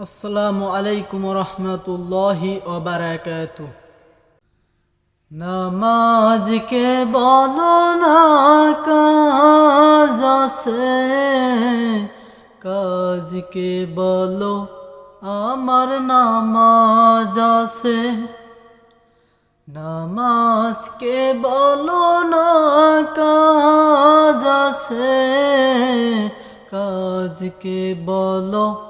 আসসালামু আলাইকুম রহমতুল্লাহি ওবারাকাত নামাজকে বলো না কাজ আছে? কাজকে বলো? আমার নামাজ আছে। নামাজকে বলো না কাজ আছে? কাজকে বলো?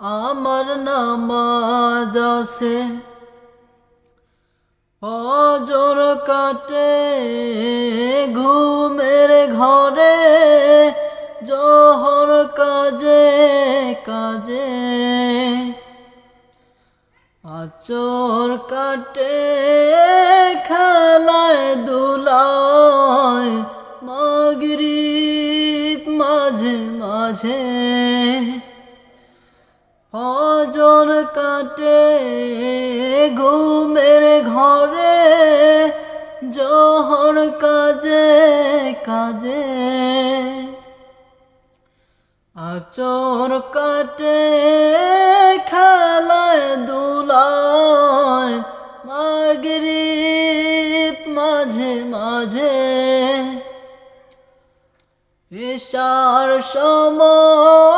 আমার নামাজ আছে। অজর কাটে ঘুমের ঘরে, জহর কাজে কাজে। আচর কাটে খেলায় দুলায় মাগরিব মাঝে মাঝে। হজর কাটে ঘুমের ঘরে, জহর কাজে কাজে। আচর কাটে খেলায় দুলায়, মাগরিব মাঝে মাঝে। ঈশার সময়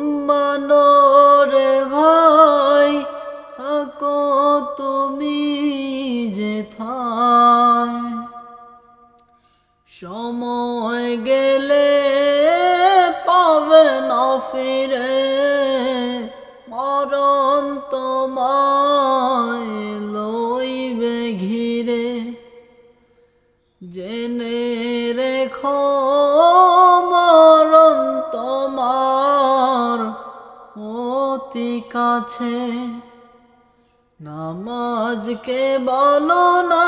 সময় গেলে পাবে না ফিরে। মরণ তোমায় লইবে ঘিরে। জেনে রেখো, মরণ তোমার অতি কাছে। নামাজকে বলো না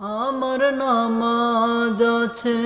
আমার নামাজ আছে।